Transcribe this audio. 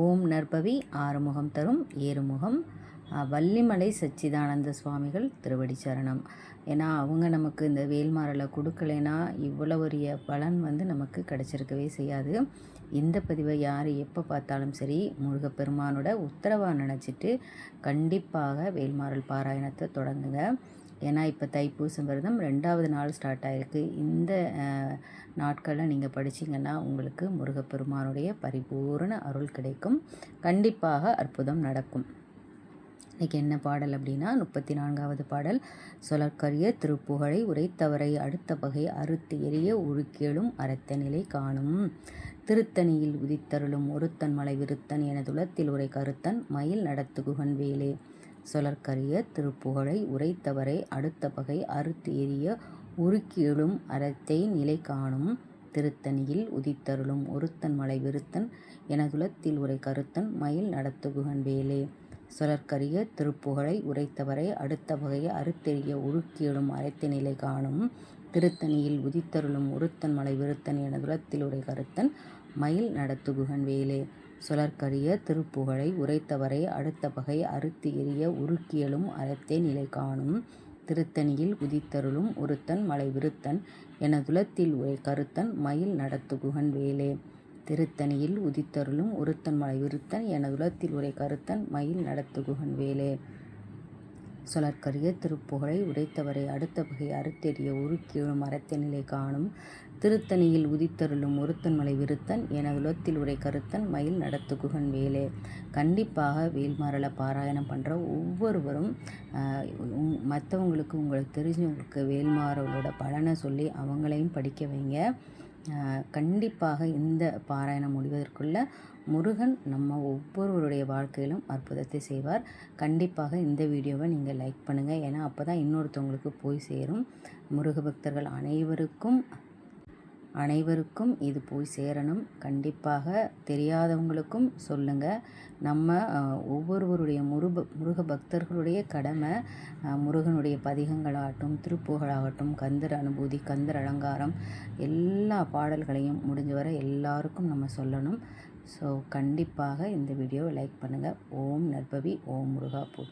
ஓம் நற்பவி ஆறுமுகம் தரும் ஏறுமுகம். வள்ளிமலை சச்சிதானந்த சுவாமிகள் திருவடி சரணம் ஏன்னா அவங்க நமக்கு இந்த வேல்மாரலை கொடுக்கலைன்னா இவ்வளவு பலன் வந்து நமக்கு கிடச்சிருக்கவே செய்யாது. இந்த பதிவை யார் எப்போ பார்த்தாலும் சரி முருகப்பெருமானோட உத்தரவாக நினச்சிட்டு கண்டிப்பாக வேல்மாரல் பாராயணத்தை தொடங்குங்க. ஏன்னா இப்போ தைப்பூசம் விரதம் ரெண்டாவது நாள் ஸ்டார்ட் ஆகிருக்கு இந்த நாட்களில் நீங்கள் படிச்சிங்கன்னா உங்களுக்கு முருகப்பெருமானுடைய பரிபூர்ண அருள் கிடைக்கும். கண்டிப்பாக அற்புதம் நடக்கும். இன்றைக்கி என்ன பாடல் அப்படின்னா முப்பத்தி நான்காவது பாடல் சொலற்கரிய திருப்புகழை உரைத்தவரை அடுத்த பகை அறுத்து எரிய உழுக்கேளும் அறத்த நிலை காணும். திருத்தணியில் உதித்தருளும் ஒருத்தன் மலை விருத்தன் எனதுலத்தில் உரை கருத்தன் மயில் நடத்துகுகன் வேலே. சொலற்கரிய திருப்புகழை உரைத்தவரை அடுத்த பகை அறுத்து எரிய உருக்கி அறத்தை நிலை காணும் திருத்தணியில் உதித்தருளும் ஒருத்தன் மலை விருத்தன் எனதுலத்தில் உரை கருத்தன் மயில் நடத்துகுகன் வேலே. சொலற்கரிய திருப்புகழை உரைத்தவரை அடுத்த வகை அறுத்தெறிய உருக்கியெழும் அரைத்த நிலை காணும் திருத்தணியில் உதித்தருளும் ஒருத்தன் மலை விருத்தன் எனதுலத்தில் உரை கருத்தன் மயில் நடத்துகுகன் வேலே. சுழற்கரிய திருப்புகழை உரைத்தவரை அடுத்த பகை அறுத்து எரிய உருக்கியலும் அறத்தே நிலை காணும். திருத்தணியில் உதித்தருளும் ஒருத்தன் மலை விருத்தன் எனதுலத்தில் உரை கருத்தன் மயில் நடத்துகுகன் வேலே. திருத்தணியில் உதித்தருளும் ஒருத்தன் மலை விருத்தன் எனதுலத்தில் உரை கருத்தன் மயில் நடத்துகுகன் வேலே. சுழற்கரிய திருப்புகழை உடைத்தவரை அடுத்த வகை அறுத்தெறிய உருக்கீழும் நிலை காணும். திருத்தணியில் உதித்தருளும் ஒருத்தன் மலை விருத்தன் என உலத்தில் உரை கருத்தன் மயில் நடத்துகுகன் வேலே. கண்டிப்பாக வேல்மாரலை பாராயணம் பண்ணுற ஒவ்வொருவரும் மற்றவங்களுக்கு உங்களுக்கு தெரிஞ்சவங்களுக்கு வேல்மாரலோட பலனை சொல்லி அவங்களையும் படிக்க வைங்க. கண்டிப்பாக இந்த பாராயணம் முடிவதற்குள்ள முருகன் நம்ம ஒவ்வொருவருடைய வாழ்க்கையிலும் அற்புதத்தை செய்வார். கண்டிப்பாக இந்த வீடியோவை நீங்கள் லைக் பண்ணுங்கள் ஏன்னா அப்போ தான் இன்னொருத்தவங்களுக்கு போய் சேரும். முருக பக்தர்கள் அனைவருக்கும் அனைவருக்கும் இது போய் சேரணும். கண்டிப்பாக தெரியாதவங்களுக்கும் சொல்லுங்கள் நம்ம ஒவ்வொருவருடைய முருப முருக பக்தர்களுடைய கடமை முருகனுடைய பதிகங்களாகட்டும் திருப்புகளாகட்டும் கந்தர் அனுபூதி கந்தர் அலங்காரம் எல்லா பாடல்களையும் முடிஞ்ச வரை எல்லாருக்கும் நம்ம சொல்லணும். ஸோ கண்டிப்பாக இந்த வீடியோவை லைக் பண்ணுங்கள் ஓம் நற்பவி ஓம் முருகா பூ